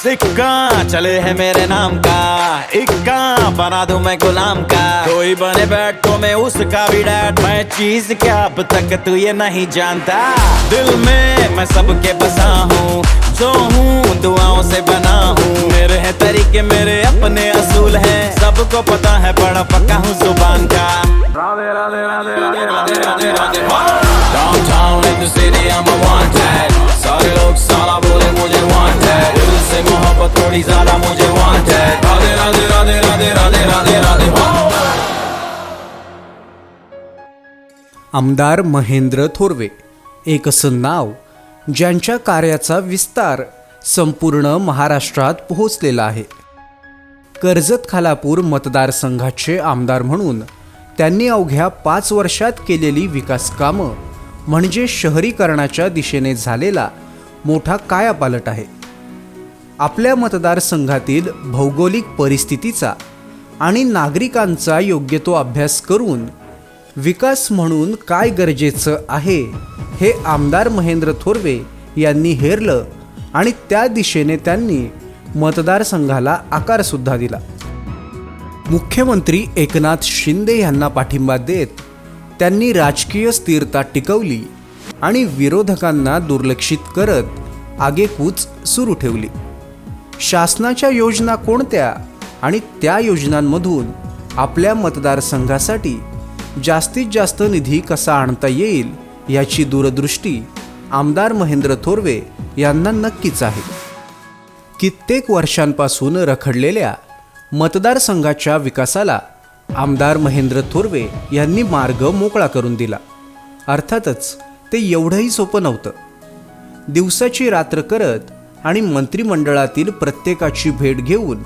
सिक्का चले है मेरे नाम का। इक्का बना दूँ मैं गुलाम का। कोई बने बैठ तो मैं उसका भी डैड। मैं चीज़ क्या अब तक तू ये नहीं जानता। दिल में मैं सबके बसा हूँ, जो हूँ दुआओं से बना हूँ। मेरे हैं तरीके, मेरे अपने असूल हैं। सबको पता है बड़ा पक्का हूँ ज़ुबान का। Radhe Radhe Radhe Radhe Radhe Radhe Radhe Downtown in the city I'm a wanted मोहब्बत ज्यादा मुझे wanted राधे राधे राधे राधे राधे राधे राधे आमदार महेंद्र थोरवे. एक असं नाव. ज्यांच्या कार्याचा विस्तार संपूर्ण महाराष्ट्रात पोहोचलेला आहे. कर्जत खालापूर मतदारसंघाचे आमदार म्हणून त्यांनी अवघ्या पाच वर्षात केलेली विकास कामं म्हणजे शहरीकरणाच्या दिशेने झालेला मोठा कायापालट आहे. आपल्या मतदारसंघातील भौगोलिक परिस्थितीचा आणि नागरिकांचा योग्य तो अभ्यास करून विकास म्हणून काय गरजेचं आहे हे आमदार महेंद्र थोरवे यांनी हेरलं आणि त्या दिशेने त्यांनी मतदारसंघाला आकारसुद्धा दिला. मुख्यमंत्री एकनाथ शिंदे यांना पाठिंबा देत त्यांनी राजकीय स्थिरता टिकवली आणि विरोधकांना दुर्लक्षित करत आगेकूच सुरू ठेवली. शासनाच्या योजना कोणत्या आणि त्या योजनांमधून आपल्या मतदारसंघासाठी जास्तीत जास्त निधी कसा आणता येईल याची दूरदृष्टी आमदार महेंद्र थोरवे यांना नक्कीच आहे. कित्येक वर्षांपासून रखडलेल्या मतदारसंघाच्या विकासाला आमदार महेंद्र थोरवे यांनी मार्ग मोकळा करून दिला. अर्थातच ते एवढंही सोपं नव्हतं. दिवसाची रात्र करत आणि मंत्रिमंडळातील प्रत्येकाची भेट घेऊन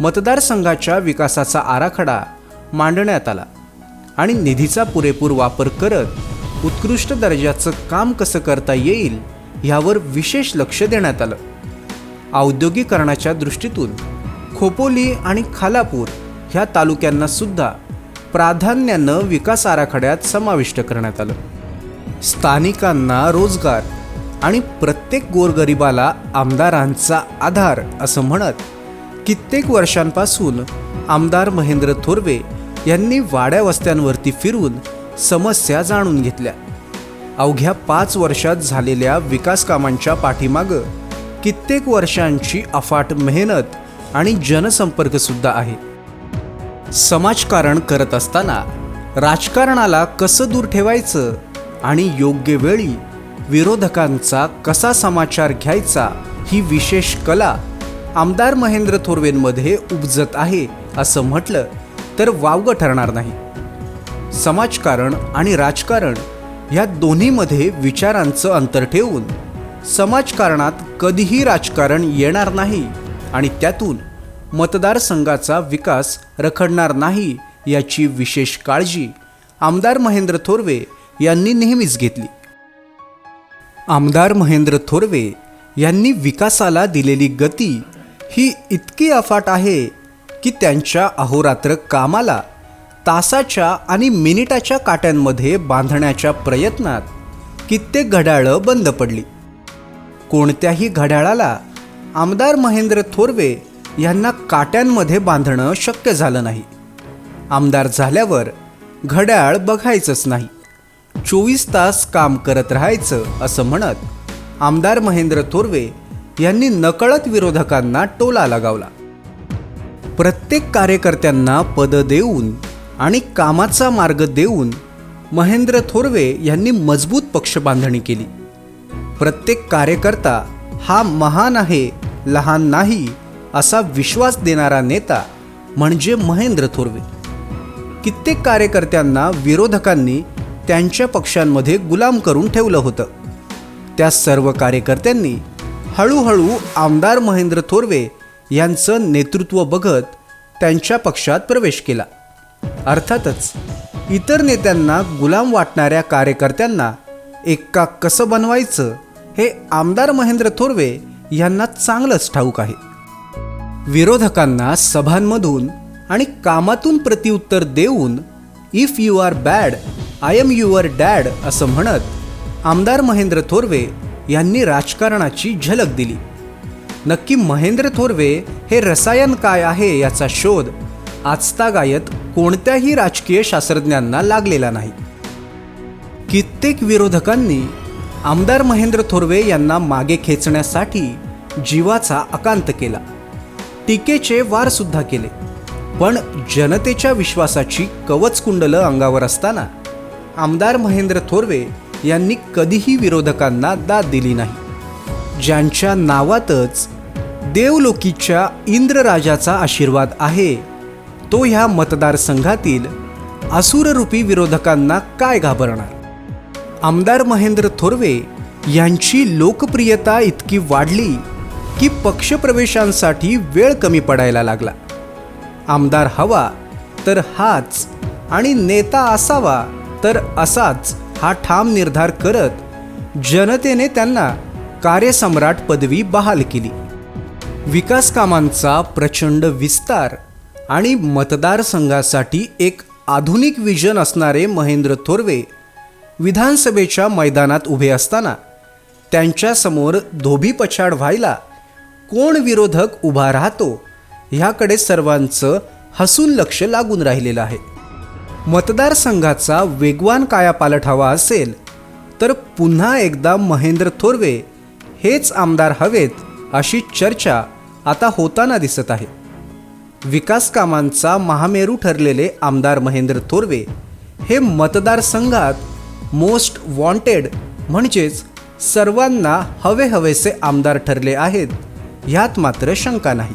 मतदारसंघाच्या विकासाचा आराखडा मांडण्यात आला आणि निधीचा पुरेपूर वापर करत उत्कृष्ट दर्जाचं काम कसं करता येईल यावर विशेष लक्ष देण्यात आलं. औद्योगिकरणाच्या दृष्टीतून खोपोली आणि खालापूर ह्या तालुक्यांना सुद्धा प्राधान्यानं विकास आराखड्यात समाविष्ट करण्यात आलं. स्थानिकांना रोजगार आणि प्रत्येक गोरगरिबाला आमदारांचा आधार असं म्हणत कित्येक वर्षांपासून आमदार महेंद्र थोरवे यांनी वाड्या वस्त्यांवरती फिरून समस्या जाणून घेतल्या. अवघ्या पाच वर्षात झालेल्या विकास कामांच्या पाठीमागं कित्येक वर्षांची अफाट मेहनत आणि जनसंपर्कसुद्धा आहे. समाजकारण करत असताना राजकारणाला कसं दूर ठेवायचं आणि योग्य वेळी विरोधकांचा कसा समाचार घ्यायचा ही विशेष कला आमदार महेंद्र थोरवेंमध्ये उपजत आहे असं म्हटलं तर वावगं ठरणार नाही. समाजकारण आणि राजकारण ह्या दोन्हीमध्ये विचारांचं अंतर ठेवून समाजकारणात कधीही राजकारण येणार नाही आणि त्यातून मतदारसंघाचा विकास रखडणार नाही याची विशेष काळजी आमदार महेंद्र थोरवे यांनी नेहमीच घेतली. आमदार महेंद्र थोरवे यांनी विकासाला दिलेली गती ही इतकी अफाट आहे की त्यांच्या अहोरात्र कामाला तासाच्या आणि मिनिटाच्या काट्यांमध्ये बांधण्याच्या प्रयत्नात कित्येक घड्याळं बंद पडली. कोणत्याही घड्याळाला आमदार महेंद्र थोरवे यांना काट्यांमध्ये बांधणं शक्य झालं नाही. आमदार झाल्यावर घड्याळ बघायचंच नाही. चोवीस तास काम करत राहायचं असं म्हणत आमदार महेंद्र थोरवे यांनी नकळत विरोधकांना टोला लगावला. प्रत्येक कार्यकर्त्यांना पद देऊन आणि कामाचा मार्ग देऊन महेंद्र थोरवे यांनी मजबूत पक्ष बांधणी केली. प्रत्येक कार्यकर्ता हा महान आहे लहान नाही असा विश्वास देणारा नेता म्हणजे महेंद्र थोरवे. कित्येक कार्यकर्त्यांना विरोधकांनी त्यांच्या पक्षांमध्ये गुलाम करून ठेवलं होतं. त्या सर्व कार्यकर्त्यांनी हळूहळू आमदार महेंद्र थोरवे यांचं नेतृत्व बघत त्यांच्या पक्षात प्रवेश केला. अर्थातच इतर नेत्यांना गुलाम वाटणाऱ्या कार्यकर्त्यांना एक्का कसं बनवायचं हे आमदार महेंद्र थोरवे यांना चांगलंच ठाऊक आहे. विरोधकांना सभांमधून आणि कामातून प्रत्युत्तर देऊन if you are bad I am your dad असं म्हणत आमदार महेंद्र थोरवे यांनी राजकारणाची झलक दिली. नक्की महेंद्र थोरवे हे रसायन काय आहे याचा शोध आजतागायत कोणत्याही राजकीय शास्त्रज्ञांना लागलेला नाही. कित्येक विरोधकांनी आमदार महेंद्र थोरवे यांना मागे खेचण्यासाठी जीवाचा अकांत केला. टीकेचे वारसुद्धा केले. पण जनतेच्या विश्वासाची कवचकुंडलं अंगावर असताना आमदार महेंद्र थोरवे यांनी कधीही विरोधकांना दाद दिली नाही. ज्यांच्या नावातच देवलोकीच्या इंद्रराजाचा आशीर्वाद आहे तो ह्या मतदारसंघातील असुररूपी विरोधकांना काय घाबरणार? आमदार महेंद्र थोरवे यांची लोकप्रियता इतकी वाढली की पक्षप्रवेशांसाठी वेळ कमी पडायला लागला. आमदार हवा तर हाच आणि नेता असावा तर असाच हा ठाम निर्धार करत जनतेने त्यांना कार्यसम्राट पदवी बहाल केली. विकास कामांचा प्रचंड विस्तार आणि मतदारसंघासाठी एक आधुनिक विजन असणारे महेंद्र थोरवे विधानसभेच्या मैदानात उभे असताना त्यांच्यासमोर धोबी पछाड व्हायला कोण विरोधक उभा राहतो ह्याकडे सर्वांचं हसून लक्ष लागून राहिलेलं आहे. मतदारसंघाचा वेगवान कायापालट हवा असेल तर पुन्हा एकदा महेंद्र थोरवे हेच आमदार हवेत अशी चर्चा आता होताना दिसत आहे. विकास कामांचा महामेरू ठरलेले आमदार महेंद्र थोरवे हे मतदारसंघात मोस्ट वॉन्टेड म्हणजेच सर्वांना हवे हवेसे आमदार ठरले आहेत ह्यात मात्र शंका नाही.